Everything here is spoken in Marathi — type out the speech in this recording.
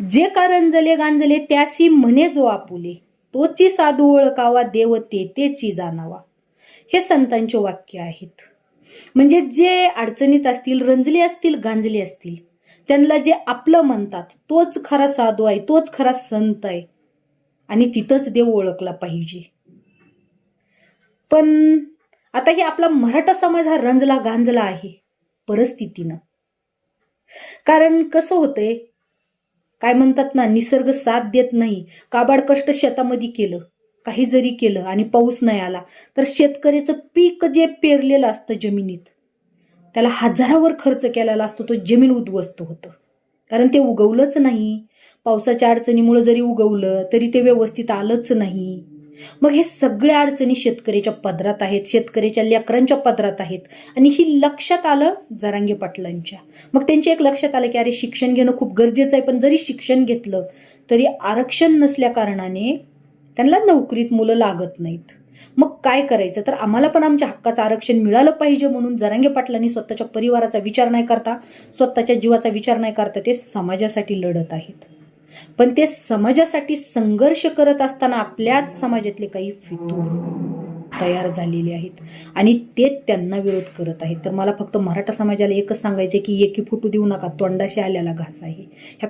जे का रंजले गांजले त्यासी म्हणे जो आपुले. तोची साधू ओळखावा देव तेतेची जाणावा. हे संतांचे वाक्य आहेत. म्हणजे जे अडचणीत असतील रंजले असतील गांजले असतील त्यांना जे आपलं म्हणतात तोच खरा साधू आहे तोच खरा संत आहे. आणि तिथंच देव ओळखला पाहिजे. पण आता हे आपला मराठा समाज हा रंजला गांजला आहे परिस्थितीनं. कारण कसं होतंय काय म्हणतात ना निसर्ग साथ देत नाही. काबाड कष्ट शेतामध्ये केलं काही जरी केलं आणि पाऊस नाही आला तर शेतकऱ्याचं पीक जे पेरलेलं असतं जमिनीत त्याला हजारावर खर्च केलेला असतो तो जमीन उद्ध्वस्त होतं. कारण ते उगवलंच नाही. पावसाच्या अडचणीमुळे जरी उगवलं तरी ते व्यवस्थित आलंच नाही. मग हे सगळ्या अडचणी शेतकऱ्याच्या पदरात आहेत शेतकऱ्याच्या लेकरांच्या पदरात आहेत. आणि ही लक्षात आलं जरांगे पाटलांच्या. मग त्यांच्या एक लक्षात आलं की अरे शिक्षण घेणं खूप गरजेचं आहे पण जरी शिक्षण घेतलं तरी आरक्षण नसल्या कारणाने त्यांना नोकरीत मुलं लागत नाहीत. मग काय करायचं? तर आम्हाला पण आमच्या हक्काचं आरक्षण मिळालं पाहिजे म्हणून जरांगे पाटलांनी स्वतःच्या परिवाराचा विचार नाही करता स्वतःच्या जीवाचा विचार नाही करता ते समाजासाठी लढत आहेत. पण ते समाजासाठी संघर्ष करत असताना आपल्याच समाजातले काही फितूर तयार झालेले आहेत. आणि ते त्यांना विरोध करत आहेत. तर मला फक्त मराठा समाजाला एकच सांगायचं की एकी फुटू देऊ नका तोंडाशी आल्याला घास आहे. ह्या